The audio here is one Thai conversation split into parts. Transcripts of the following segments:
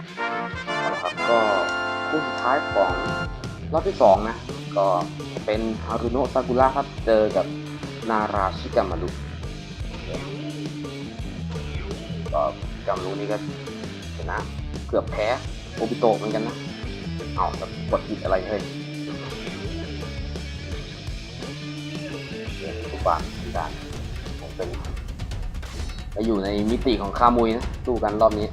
เอาละครับก็คู่สุดท้ายของรอบที่สองนะก็เป็นฮารุโนะซากุระครับเจอกับนาราชิกามารุก็กามารุนี่ก็ชนะเกือบแพ้โอบิโตะเหมือนกันนะเอาแล้วกดผิดอะไรเฮ้ยทุกบาทกการผมเป็นไปอยู่ในมิติของคามุยนะสู้กันรอบนี้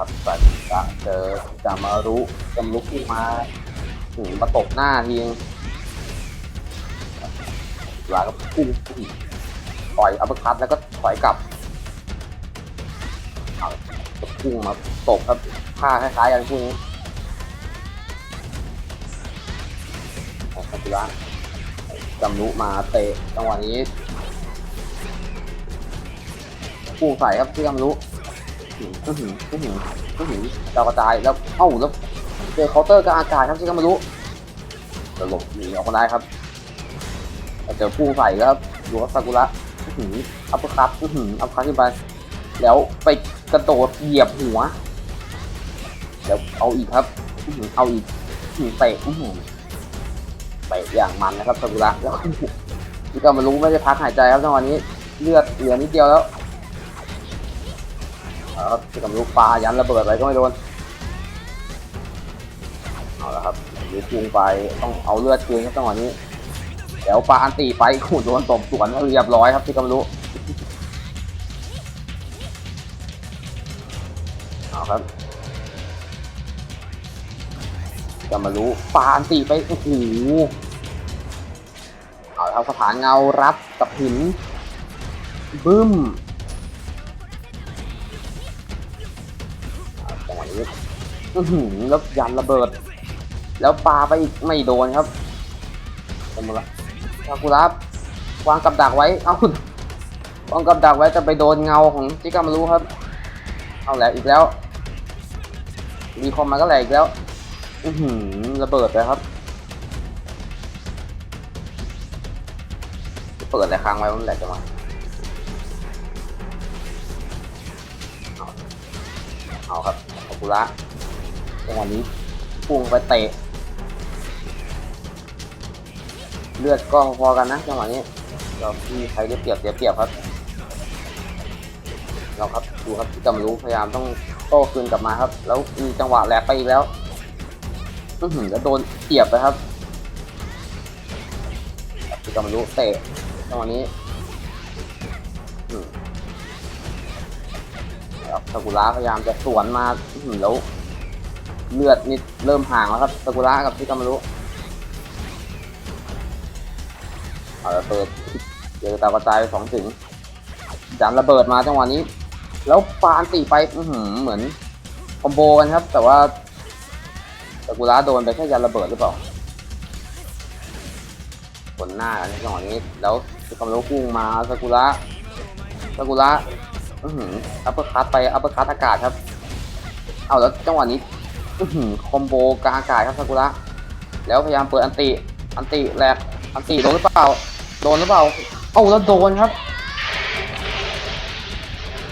ครับสัตตะเจอจามารุจำลุกขึ้นมาถึงมาตบหน้าทีเองลาก็พุ่งปล่อยอัปคัตแล้วก็ถอยกลับก็พุ่งมาตบครับท่าคล้ายๆกันพวกนี้ของซากุระจำลุมาเตะจังหวะนี้พุ่งใส่ครับที่จำลุ อื้อหืออื้อหืออื้อหือดาวกระจายแล้วเอ้าแล้วเจอเคาน์เตอร์กลางอากาศครับที่ก็ไม่รู้จะหลบหนีออกมาได้ครับเจอพุ่ใส่แล้วครับดูว่าซากุระอื้อหืออัปคัตอื้อหืออัปคัตขึ้นไป แล้วไปกระโดดเหยียบหัวเดี๋ยวเอาอีกครับอื้อหือเอาอีกหือเตะหือเตะอย่างมันนะครับซากุระแล้วที่ก็ไม่รู้ไม่ได้พักหายใจครับจังหวะนี้เลือดเหลือนิดเดียวแล้ว ครับที่กับลูกปลายันระเบิดอะไรก็ไม่โดนเอาละครับลูกพุงไปต้องเอาเลือดคืนครับจังหวะนี้เดี๋ยวปลาอันตีไปขู่โดนตบสวนเรียบร้อยครับที่กำลุเอาครับกำมารู้ปลาอันตีไปโอ้โหเอาละครับสถานเงารับกับหินบึ้ม อือหือแล้วยันระเบิด แล้วปาไปอีกไม่โดนครับหมดละซากุระวางกับดักไว้ เอ้าวางกับดักไว้จะไปโดนเงาของจิกามารุครับ เอาแหละอีกแล้ว มีคอมมาก็แหละอีกแล้ว อือหือระเบิดเลยครับ เปิดอะไรค้างไว้มันแหลกจังวะเอาเอาครับ กุระจังหวะนี้พุ่งไปเตะ เลือดก็พอกันนะจังหวะนี้เราที่ใครได้เปรียบเสียเปรียบครับ เราครับดูครับที่กำรู้พยายามต้องโต้คืนกลับมาครับ แล้วมีจังหวะแหลกไปอีกแล้วอื้อหือแล้วโดนเสียบไปครับที่กำรู้เตะจังหวะนี้ ซากุระพยายามจะสวนมาอื้อหือแล้วเลือดนี่เริ่มห่างแล้วครับซากุระกับที่กำรู้เอาระเบิดเจอตากระจายสองถึงจานระเบิดมาจังหวะนี้ แล้วปาอันตีไปอื้อหือเหมือนคอมโบกันครับ แต่ว่าซากุระโดนไปแค่ยันระเบิดหรือเปล่าผลหน้าอันนี้จังหวะนี้ แล้วคอมโบพุ่งมาซากุระซากุระ อื้อหืออัปเปอร์คัตไปอัปเปอร์คัตอากาศครับ เอาแล้วจังหวะนี้ อื้อหือคอมโบกลางอากาศครับซากุระ แล้วพยายามเปิดอันติ อันติแหลก อันติโดนหรือเปล่า โดนหรือเปล่า เอ้าแล้วโดนครับ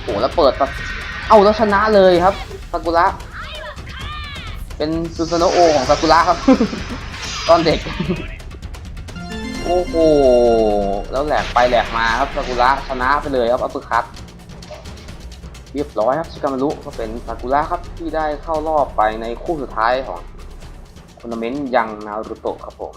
โอ้แล้วเปิดแบบเอาแล้วชนะเลยครับซากุระ เป็นซูซานโอของซากุระครับ ตอนเด็ก โอ้โห แล้วแหลกไปแหลกมาครับซากุระชนะไปเลยครับอัปเปอร์คัต เรียบร้อยครับชิกามารุก็เป็นซากุระครับที่ได้เข้ารอบไปในคู่สุดท้ายของทัวร์นาเมนต์ยังนารุโตะครับผม